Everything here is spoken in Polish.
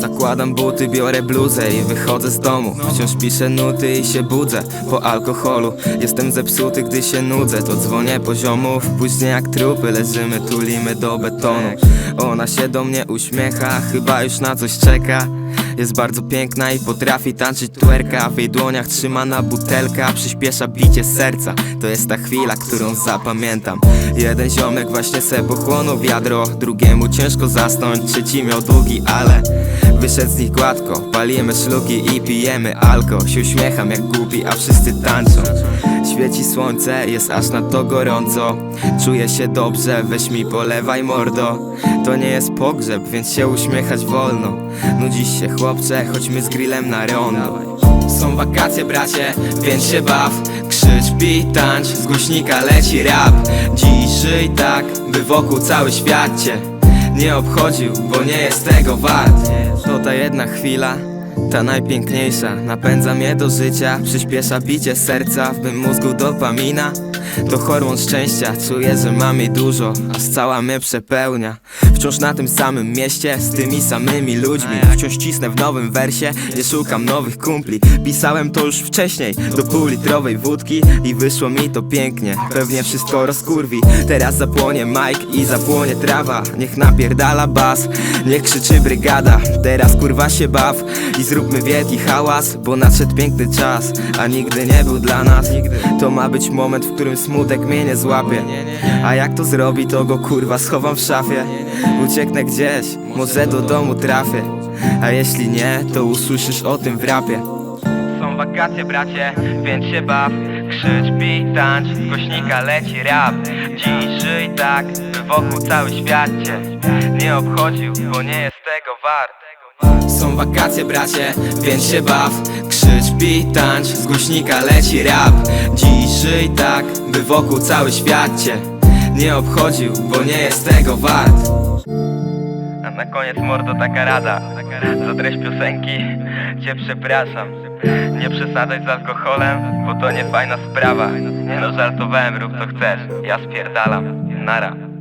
Zakładam buty, biorę bluzę i wychodzę z domu. Wciąż piszę nuty i się budzę po alkoholu. Jestem zepsuty, gdy się nudzę To dzwonię poziomów, później jak trupy Leżymy, tulimy do betonu. Ona się do mnie uśmiecha, chyba już na coś czeka jest bardzo piękna i potrafi tańczyć twerka. W jej dłoniach trzymana butelka Przyspiesza bicie serca. To jest ta chwila, którą zapamiętam. Jeden ziomek właśnie se pochłonął wiadro. Drugiemu ciężko zasnąć Trzeci miał długi, ale Wyszedł z nich gładko. Palimy szluki i pijemy alko. Się uśmiecham jak głupi, a wszyscy tańczą. Świeci słońce, jest aż nadto gorąco. Czuję się dobrze, weź mi polewaj mordo. To nie jest pogrzeb, więc się uśmiechać wolno. Nudzisz się chłopcze, chodźmy z grillem na rondo Są wakacje bracie, więc się baw. Krzycz, pij, tańcz, z głośnika leci rap. Dziś żyj tak, by wokół cały świat cię Nie obchodził, bo nie jest tego wart. To ta jedna chwila ta najpiękniejsza. Napędza mnie do życia Przyspiesza bicie serca w mym mózgu dopamina. To hormon szczęścia, czuję, że mam jej dużo Aż cała mnie przepełnia Wciąż na tym samym mieście, z tymi samymi ludźmi. Wciąż cisnę w nowym wersie, nie szukam nowych kumpli. Pisałem to już wcześniej, do półlitrowej wódki I wyszło mi to pięknie, pewnie wszystko rozkurwi. Teraz zapłonie Mike i zapłonie trawa. Niech napierdala bas, niech krzyczy brygada. Teraz kurwa się baw i zróbmy wielki hałas Bo nadszedł piękny czas, a nigdy nie był dla nas. To ma być moment, w którym smutek mnie nie złapie. A jak to zrobi, to go kurwa schowam w szafie Ucieknę gdzieś, może do domu trafię. A jeśli nie, to usłyszysz o tym w rapie. Są wakacje bracie, więc się baw. Krzycz, pij, tańcz, z głośnika leci rap. Dziś żyj tak, by wokół cały świat cię Nie obchodził, bo nie jest tego wart. Są wakacje bracie, więc się baw. Krzycz, pij, tańcz, z głośnika leci rap. Dziś żyj tak, by wokół cały świat cię Nie obchodził, bo nie jest tego wart na koniec mordo taka rada. Za treść piosenki Cię przepraszam. Nie przesadzaj z alkoholem Bo to nie fajna sprawa. Nie no żartowałem rób co chcesz. Ja spierdalam. Nara